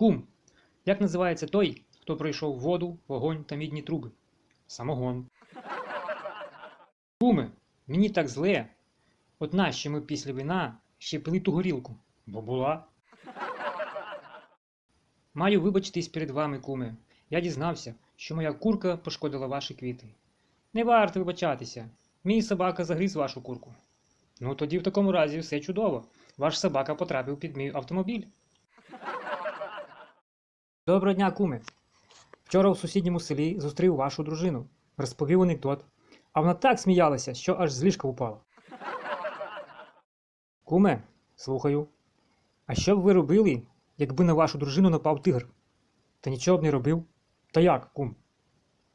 Кум. Як називається той, хто пройшов воду, вогонь та мідні труби? Самогон. Куме, мені так зле. От нащо ми після вина ще пили ту горілку? Бо була. Маю вибачитись перед вами, куме. Я дізнався, що моя курка пошкодила ваші квіти. Не варто вибачатися. Мій собака загриз вашу курку. Ну тоді в такому разі все чудово. Ваш собака потрапив під мій автомобіль. Доброго дня, куме. Вчора у сусідньому селі зустрів вашу дружину. Розповів анекдот. А вона так сміялася, що аж з ліжка упала. Куме, слухаю. А що б ви робили, якби на вашу дружину напав тигр? Та нічого б не робив. Та як, кум?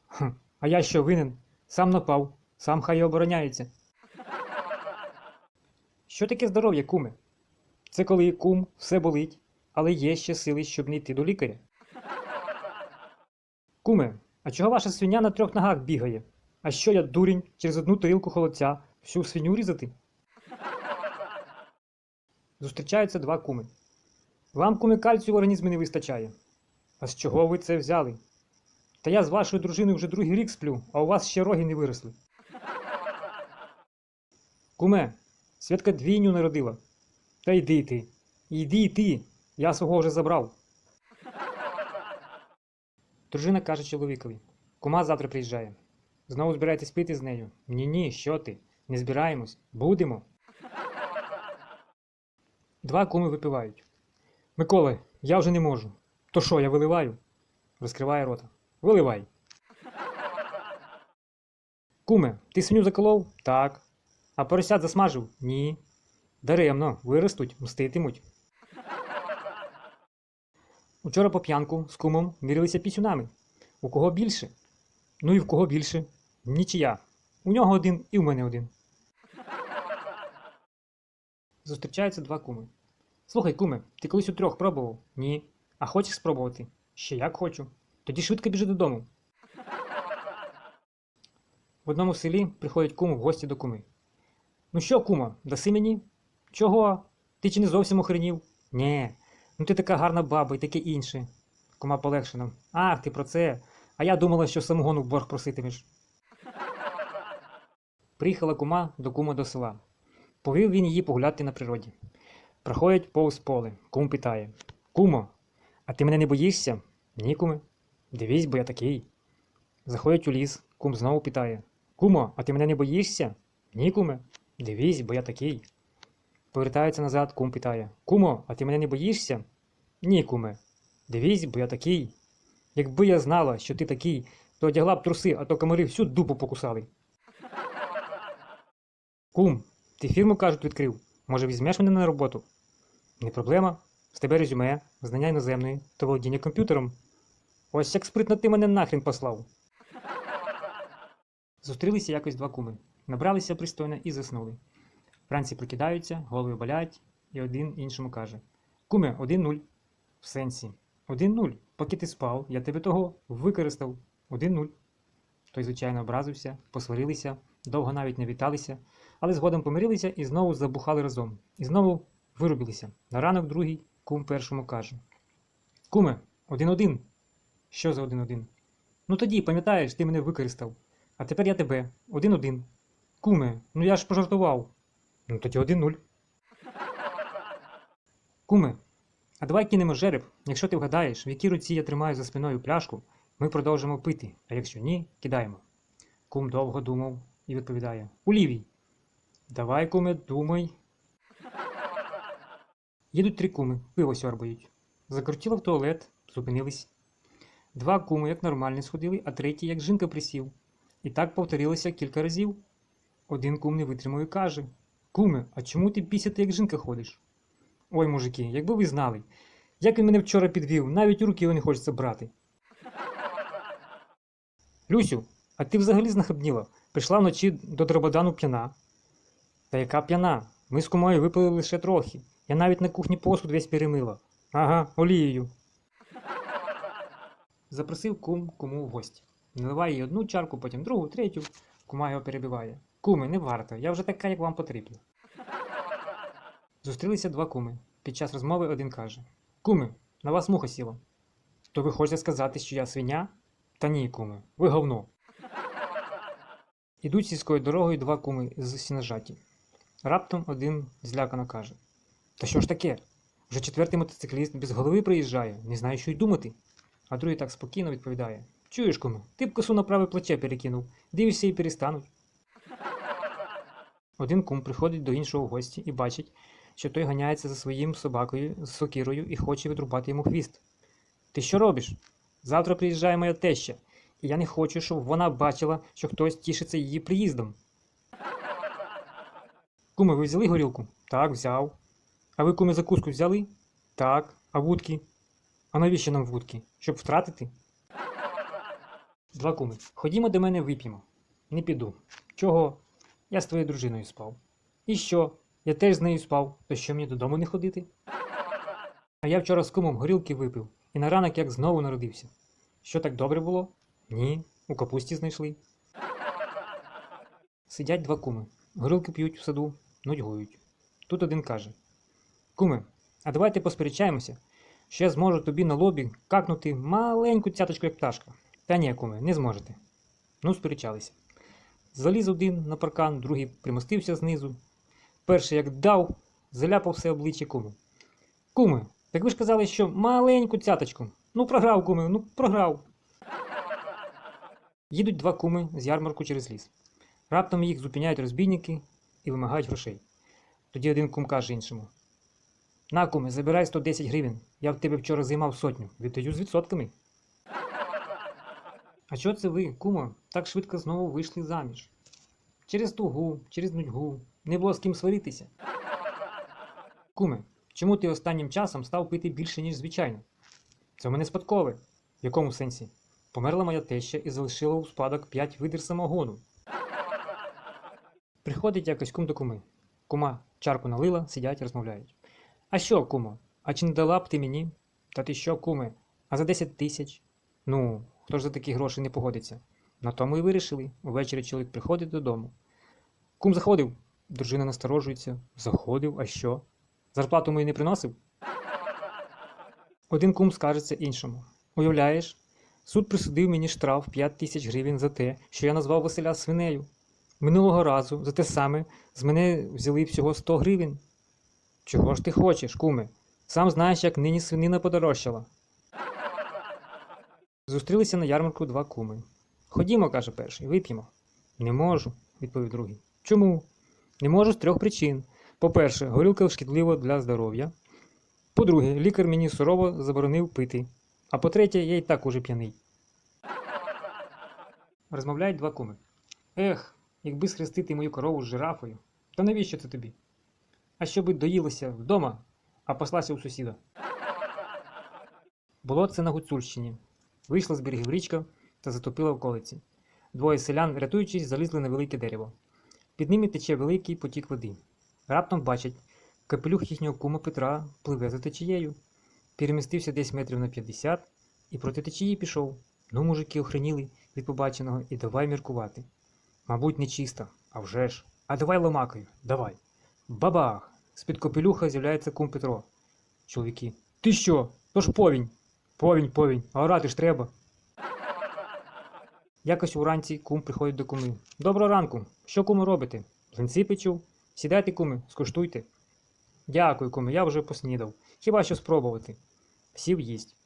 Хм, а я що винен? Сам напав, сам хай обороняється. Що таке здоров'я, куме? Це коли кум все болить, але є ще сили, щоб не йти до лікаря. Куме, а чого ваша свиня на трьох ногах бігає? А що я дурень через одну тарілку холодця всю свиню різати? Зустрічаються два куми. Вам куми кальцію в організмі не вистачає. А з чого ви це взяли? Та я з вашою дружиною вже другий рік сплю, а у вас ще роги не виросли. Куме, Святка двійню народила. Та йди ти. Йди ти. Я свого вже забрав. Дружина каже чоловікові: Кума завтра приїжджає. Знову збираєтесь пити з нею? Ні, ні, що ти? Не збираємось. Будемо. Два куми випивають. Миколе, я вже не можу. То що, я виливаю? Розкриває рота. Виливай. Куме, ти свиню заколов? Так. А поросят засмажив? Ні. Даремно, виростуть, мститимуть. Учора по п'янку з кумом мірилися пісюнами. У кого більше? Ну і в кого більше? Нічия. У нього один і в мене один. Зустрічаються два куми. Слухай, куме, ти колись у трьох пробував? Ні. А хочеш спробувати? Ще як хочу. Тоді швидко біжи додому. В одному селі приходять кум в гості до куми. Ну що, кума, даси мені? Чого? Ти чи не зовсім охренів? Нє, ну ти така гарна баба і таке інше. Кума полегшено. Ах, ти про це. А я думала, що самогону в борг проситимеш. Приїхала кума до кума до села. Повів він її погуляти на природі. Проходять повз поле. Кум питає: Кумо, а ти мене не боїшся? Ні, куме. Дивись, бо я такий. Заходять у ліс, кум знову питає: Кумо, а ти мене не боїшся? Ні, куме. Дивись, бо я такий. Повертається назад, кум питає: Кумо, а ти мене не боїшся? Ні, куме. Дивись, бо я такий. Якби я знала, що ти такий, то одягла б труси, а то комари всю дупу покусали. Кум, ти фірму, кажуть, відкрив. Може, візьмеш мене на роботу? Не проблема. З тебе резюме, знання іноземної та володіння комп'ютером. Ось як спритно ти мене нахрен послав. Зустрілися якось два куми, набралися пристойно і заснули. Вранці прокидаються, голови болять, і один іншому каже: Куме, один нуль. В сенсі. Один нуль. Поки ти спав, я тебе того використав. Один нуль. Той, звичайно, образився, посварилися, довго навіть не віталися, але згодом помирилися і знову забухали разом. І знову вирубилися. На ранок другий кум першому каже: Куме, один-один. Що за один-один? Ну тоді, пам'ятаєш, ти мене використав. А тепер я тебе. Один-один. Куме, ну я ж пожартував. Ну тоді один-нуль. Куме, а давай кинемо жереб. Якщо ти вгадаєш, в якій руці я тримаю за спиною пляшку, ми продовжимо пити, а якщо ні, кидаємо. Кум довго думав і відповідає: У лівій. Давай, куме, думай. Їдуть три куми, пиво сьорбають. Закрутіло в туалет, зупинились. Два куми, як нормальні, сходили, а третій, як жінка присів. І так повторилося кілька разів. Один кум не витримав і каже: Куме, а чому ти пісяти, як жінка ходиш? Ой, мужики, якби ви знали, як він мене вчора підвів, навіть у руки його не хочеться брати. Люсю, а ти взагалі знахабніла? Прийшла вночі до Дрободану п'яна. Та яка п'яна? Ми з кумою випили лише трохи. Я навіть на кухні посуд весь перемила. Ага, олією. Запросив кум куму в гості. Наливає їй одну чарку, потім другу, третю. Кума його перебиває. Куми, не варто, я вже така, як вам потрібно. Зустрілися два куми. Під час розмови один каже: Куми, На вас муха сіла. То ви хочете сказати, що я свиня? Та ні, куме, ви говно. Ідуть сільською дорогою два куми з сіножаті. Раптом один злякано каже: Та що ж таке? Вже четвертий мотоцикліст без голови приїжджає, не знаю, що й думати. А другий так спокійно відповідає: Чуєш, куме, ти б косу на праве плече перекинув, дивишся і перестануть. Один кум приходить до іншого в гості і бачить, що той ганяється за своїм собакою з сокирою і хоче відрубати йому хвіст. Ти що робиш? Завтра приїжджає моя теща, і я не хочу, щоб вона бачила, що хтось тішиться її приїздом. Куме, ви взяли горілку? Так, взяв. А ви куме закуску взяли? Так. А вудки? А навіщо нам вудки? Щоб втратити? Два куми. Ходімо до мене вип'ємо. Не піду. Чого? Я з твоєю дружиною спав. І що? Я теж з нею спав, то що мені додому не ходити? А я вчора з кумом горілки випив, і на ранок як знову народився. Що так добре було? Ні, у капусті знайшли. Сидять два куми. Горілки п'ють в саду, нудьгують. Тут один каже: Куме, а давайте посперечаємося, що я зможу тобі на лобі какнути маленьку цяточку як пташка. Та ні, куме, не зможете. Ну, сперечалися. Заліз один на паркан, другий примостився знизу. Перший як дав, заляпав все обличчя куму. Куме, так ви ж казали, що маленьку цяточку. Ну, програв, куме, ну програв. Їдуть два куми з ярмарку через ліс. Раптом їх зупиняють розбійники і вимагають грошей. Тоді один кум каже іншому: На, куме, забирай 110 гривень. Я в тебе вчора займав сотню. Віддаю з відсотками. А чого це ви, кумо, так швидко знову вийшли заміж? Через тугу, через нудьгу, не було з ким сваритися. Куме, чому ти останнім часом став пити більше, ніж звичайно? Це в мене спадкове. В якому сенсі? Померла моя теща і залишила у спадок 5 видер самогону. Приходить якось кум до куми. Кума чарку налила, сидять, розмовляють. А що, кумо? А чи не дала б ти мені? Та ти що, куме? А за 10 тисяч? Ну, хто ж за такі гроші не погодиться? На тому і вирішили. Увечері чоловік приходить додому. Кум заходив. Дружина насторожується. Заходив, а що? Зарплату мою не приносив? Один кум скажеться іншому. Уявляєш, суд присудив мені штраф 5 тисяч гривень за те, що я назвав Василя свинею. Минулого разу за те саме з мене взяли всього 100 гривень. Чого ж ти хочеш, куме? Сам знаєш, як нині свинина подорожчала. Зустрілися на ярмарку два куми. Ходімо, каже перший, вип'ємо. Не можу, відповів другий. Чому? Не можу з трьох причин. По-перше, горілка шкідлива для здоров'я. По-друге, лікар мені сурово заборонив пити. А по-третє, я й так уже п'яний. Розмовляють два куми. Ех, якби схрестити мою корову з жирафою. То навіщо це тобі? А щоби доїлося вдома, а послася у сусіда. Було це на Гуцульщині. Вийшла з берегів річка та затопила околиці. Двоє селян, рятуючись, залізли на велике дерево. Під ними тече великий потік води. Раптом бачать, капелюх їхнього кума Петра пливе за течією. Перемістився десь метрів на 50 і проти течії пішов. Ну, мужики охреніли від побаченого і давай міркувати. Мабуть, не чиста, а вже ж. А давай ломакою, давай. Бабах! З-під капелюха з'являється кум Петро. Чоловіки. Ти що? То ж повінь. Повінь, повінь, а орати ж треба. Якось уранці кум приходить до куми. Доброго ранку. Що куми робите? Линці печу? Сідайте, куми, скуштуйте. Дякую, куми, я вже поснідав. Хіба що спробувати. Сів їсть.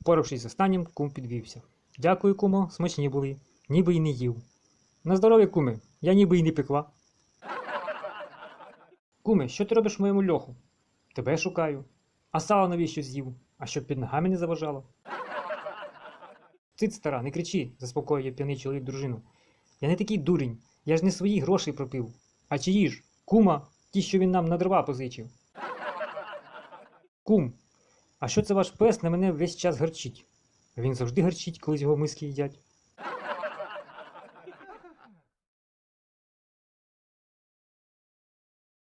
Впоравшись з останнім, кум підвівся. Дякую, кумо, смачні були, ніби й не їв. На здоров'я, куми, я ніби й не пекла. Куми, що ти робиш моєму льоху? Тебе шукаю. А сало навіщо з'їв? А щоб під ногами не заважало? Цит, стара, не кричи, заспокоює п'яний чоловік дружину. Я не такий дурень, я ж не свої гроші пропив. А чиї ж? Кума, ті, що він нам на дрова позичив. Кум, а що це ваш пес на мене весь час гарчить? Він завжди гарчить, коли його миски їдять.